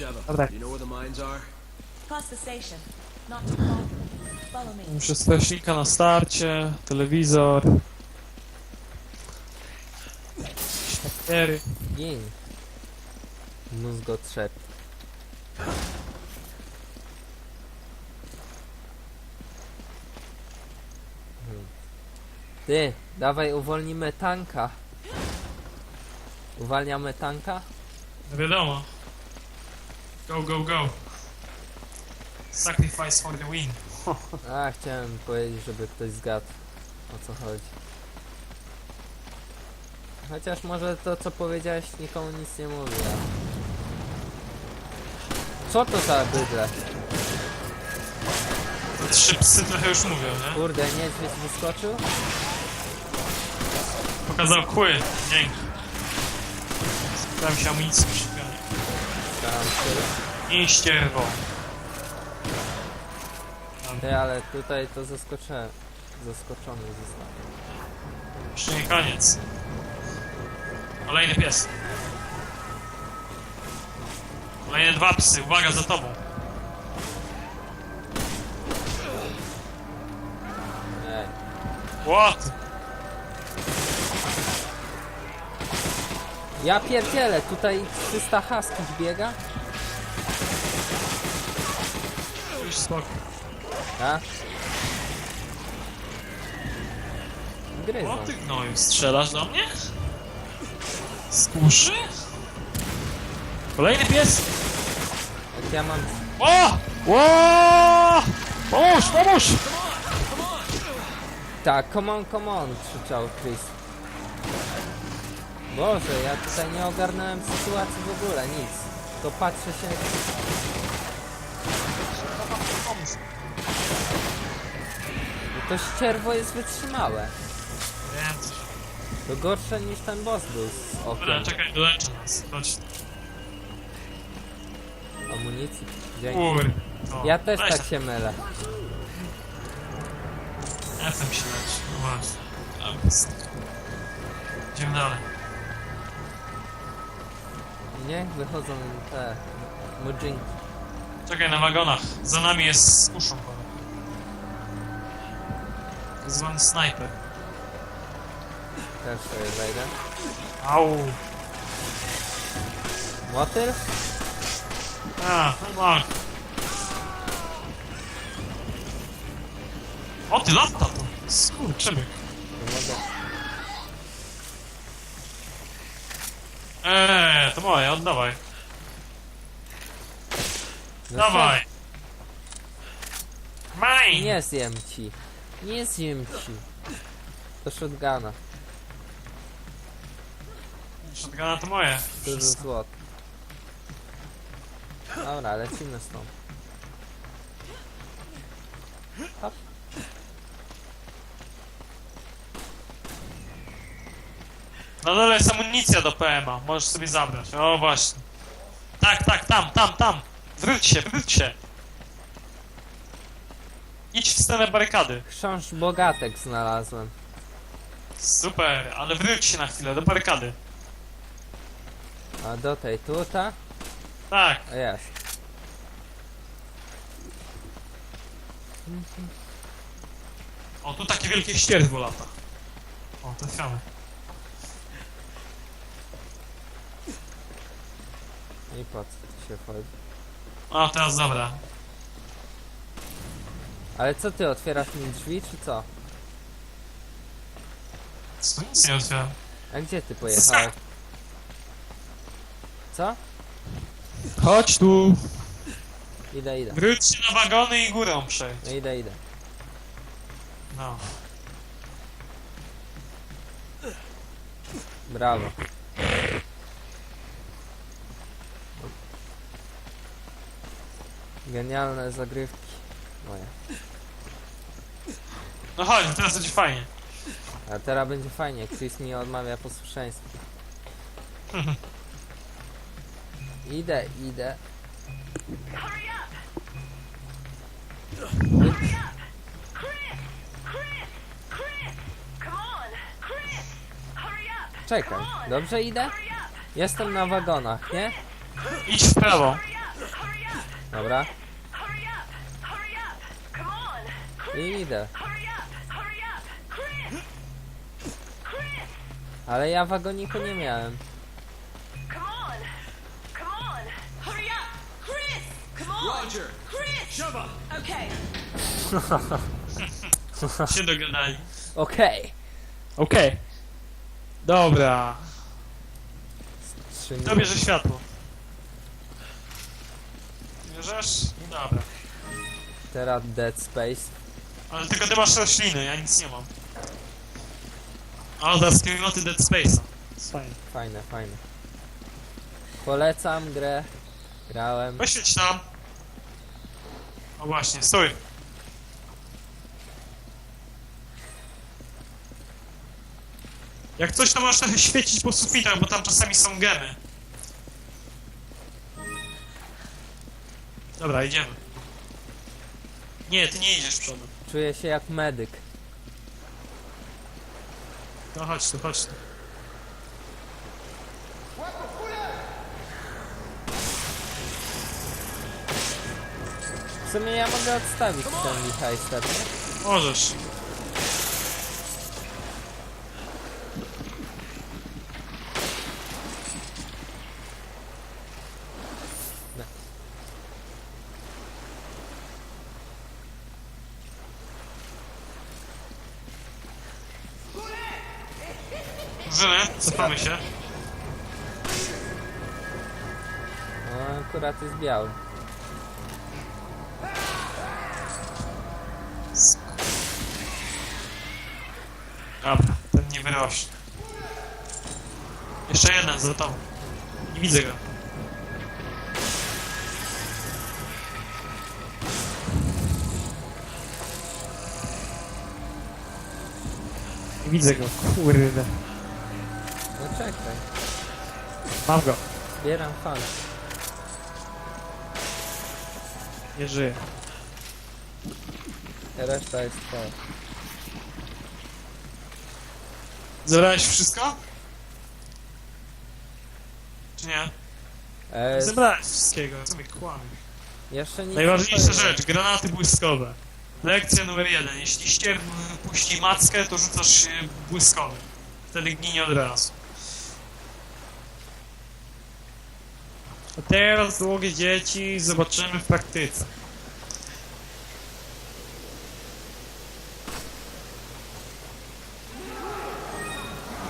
Dobra. you know where the mines are? Past the station. Not too far. Follow me. Muszę strażnika na starcie, telewizor. Papiery. Gin. Mózgotrzep. Hmm. Ty, dawaj uwolnimy tanka. Uwalniamy tanka? No wiadomo. Go, go, go. Sacrifice for the win. A, chciałem powiedzieć, żeby ktoś zgadł o co chodzi. Chociaż może to co powiedziałeś nikomu nic nie mówi, a... Co to za bydle? To trzy psy trochę już mówią, nie? Kurde, niedźwiedź wyskoczył? Pokazał kły. Dzięki. Spytałem się amunicji I ścierwo. Ty, ale tutaj to zaskoczę... Zaskoczony zostałem. Jeszcze nie koniec. Kolejny pies. Kolejne dwa psy. Uwaga, za tobą. Ej, What? ja pierdzielę, tutaj 300 haskich biega? Już spoko. A? O Gryzą. ty gnoju, strzelasz do mnie? Z kuszy? Kolejny pies! Jak ja mam... O! Ło! Pomóż, pomóż! Tak, come on, come on, krzyczał Chris. Boże, ja tutaj nie ogarnąłem sytuacji w ogóle, nic. To patrzę się... To ścierwo jest wytrzymałe. Wiem, coś. To gorsze niż ten boss był z Dobra, okiem. czekaj, doleczę nas. Chodź. Amunicji. Dzięki. Kur. To. Ja też Weź tak się mylę. Ja tam się leci. No właśnie. Jest. Idziemy dalej. Nie? Wychodzą te... Mujinki. Czekaj na wagonach. Za nami jest z kuszą. Tak zwany snajper. Też sobie wejdę. Au. Motyl? A, no. O, ty lata to. Skurczybyk. To mogę... Eee, to moje, oddawaj. No Dawaj. Mine! Nie zjem ci. Nie zjem ci. To shotguna. Shotguna to moje. Dużo Wszystko. złot. Dobra, lecimy stąd. Hop. Na dole jest amunicja do PMA. Możesz sobie zabrać. O, właśnie. Tak, tak, tam, tam, tam. Wróć się, wróć się. Idź w stronę barykady. Chrząszcz bogatek znalazłem. Super, ale wróć się na chwilę do barykady. A do tej tuta? Tak. O jest. O, tu takie wielkie ścierwo lata. O, trafiamy. I po co tu się wchodzi? O, teraz dobra. Ale co ty, otwierasz mi drzwi, czy co? Co, nic nie otwieram. A gdzie ty pojechałeś? Co? Chodź tu. Idę, idę. Wróć się na wagony i górą przejdź. No idę, idę. No. Brawo. Genialne zagrywki. Moje. No chodź, teraz będzie fajnie. A teraz będzie fajnie, Chris mi odmawia posłuszeństwa. Idę, idę. Czekaj, dobrze idę? Jestem na wagonach, nie? Idź w prawo. Dobra. I idę. Hurry up! Hurry up! Chris! Chris! Ale ja wagoniku nie miałem. Come on! Come on! Hurry up! Chris! Come on! Roger. Chris! Shove Okay. Się dogadali. Okej. Okej. Dobra. Trzy bierze światło? Bierzesz? Dobra. Teraz Dead Space. Ale tylko ty masz rośliny, ja nic nie mam. A, teraz klimaty Dead Space'a. Fajnie. Fajne, fajne. Polecam grę. Grałem. Poświeć tam. O właśnie, stój. Jak coś to możesz trochę świecić po sufitach, bo tam czasami są gemy. Dobra, idziemy. Nie, ty nie idziesz przodem. Czuję się jak medyk. No chodź tu, chodź tu. W sumie ja mogę odstawić ten nie? Możesz. No. Drużyny, cofamy się. No akurat jest biały. Dobra, ten nie wyrośnie. Jeszcze jeden za tobą. Nie widzę go. Nie widzę go, kurde. Czekaj. Mam go. Bieram fan. Nie żyje. Reszta jest twoja. Zebrałeś wszystko? Czy nie? E, Zebrałeś wszystkiego, co mi kłamie. jeszcze nic Najważniejsza nie powiem. rzecz, granaty błyskowe. Lekcja numer jeden. Jeśli ścierw puści mackę, to rzucasz e, błyskowy. Wtedy ginie od razu. A teraz, drogie dzieci, zobaczymy w praktyce.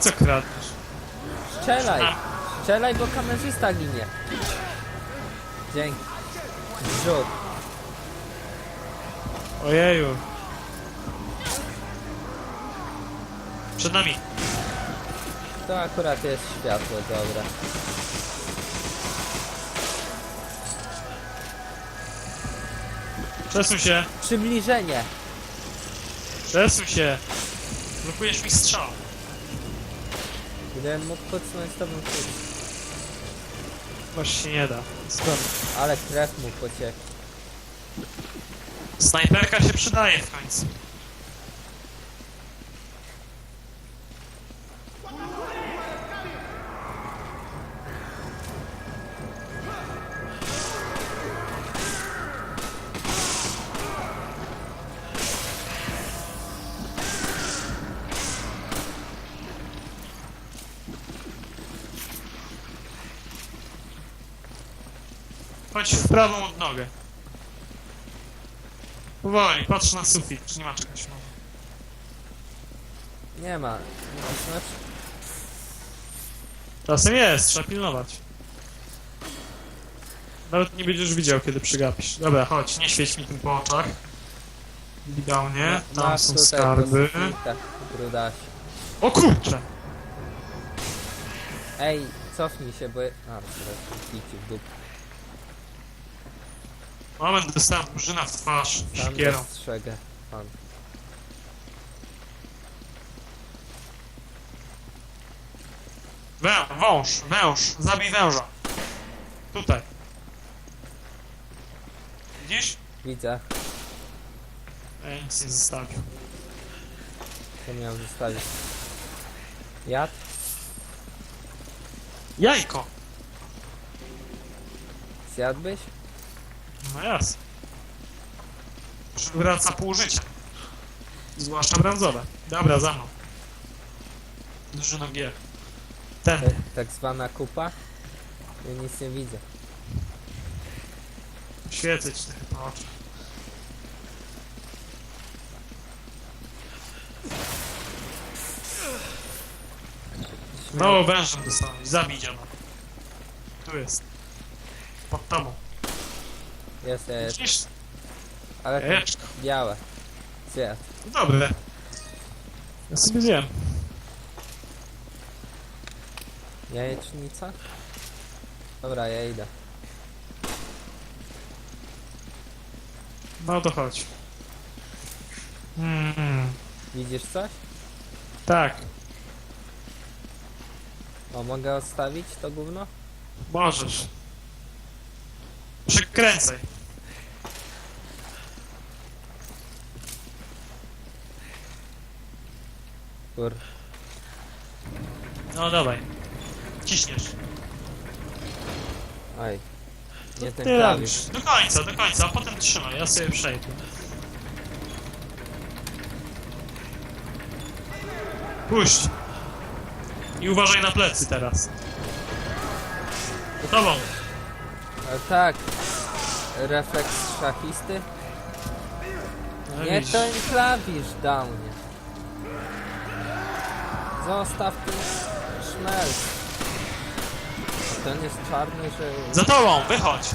Co kradniesz? Strzelaj! Strzelaj, bo kamerzysta ginie. Dzięki. Rzut. Ojeju. Przed nami. To akurat jest światło, dobra. Przesuń się. Przybliżenie. Przesuń się. Blokujesz mi strzał. Gdybym mógł kucnąć z tobą kuc. Właśnie się nie da. Skąd? Ale krew mu pociekł. Snajperka się przydaje w końcu. Chodź w prawą odnogę. Powoli, patrz na sufit, czy nie ma czegoś może. Nie ma. No, Znaczy, Czasem jest, trzeba pilnować. Nawet nie będziesz widział, kiedy przegapisz. Dobra, chodź, nie świeć mi tym po oczach. Idealnie, tam masz są tutaj skarby. po sufitach, brudaś. O kurczę! Ej, cofnij się, bo... A, teraz w dupę. Moment, dostałem murzyna w twarz, Tam siekierą. dostrzegę. Pan. Wę, wąż, węż, zabij węża. Tutaj. Widzisz? Widzę, Ej, nic nie zostawił. co miał zostawić. Jad? Jajko! Zjadłbyś? No jasne. Wraca pół życia. Zwłaszcza brązowe. Dobra, za mną. Drużyno G. Ten. Tak, tak zwana kupa. Ja nic nie widzę. Świecę ci trochę po oczach. No, wężem dostałem. Zabij dziada. Tu jest. Pod tobą. Jest, jest. Widzisz? Ale to Jajeczko. białe. Zjadł. Dobre. Ja sobie wiem. Jajecznica? Dobra, ja idę. No to chodź. Mm, Widzisz coś? tak, O, mogę odstawić to gówno? możesz. Przekręcaj. Kur... No dawaj. Ciśniesz. Oj. Nie ten Ty klawisz. Do końca, do końca, a potem trzymaj, ja sobie przejdę. Puść. I uważaj na plecy teraz. Za tobą. A tak. Refleks szachisty? No Nie widzisz. ten klawisz dał mnie. Zostaw ten szmelc. A ten jest czarny, że... Za tobą, wychodź.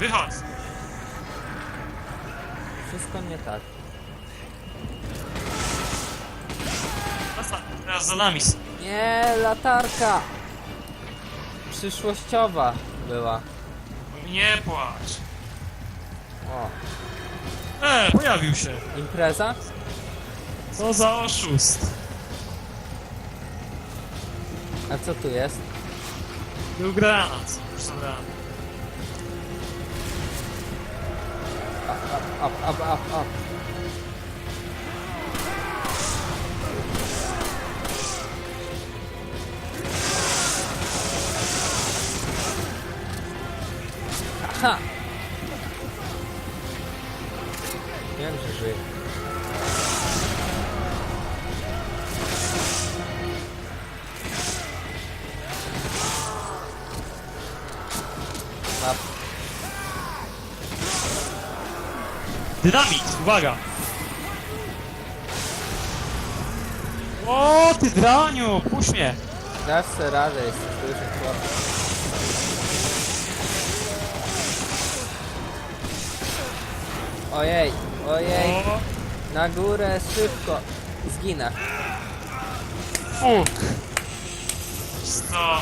Wychodź. Wszystko nie tak. Zostań, Teraz za nami. Nie, latarka! Przyszłościowa była. Nie płacz. O, E, pojawił się. impreza? Co za oszust. A co tu jest? Był granat. Już są granat. Up, up, up, up, up. Aha! Wiem, że żyje. Dynamit, uwaga! O, ty draniu, puść mnie! Dasz sobie radę, jesteś duży chłop. Ojej, ojej, O, na górę, szybko. Zginę. fuk! Co?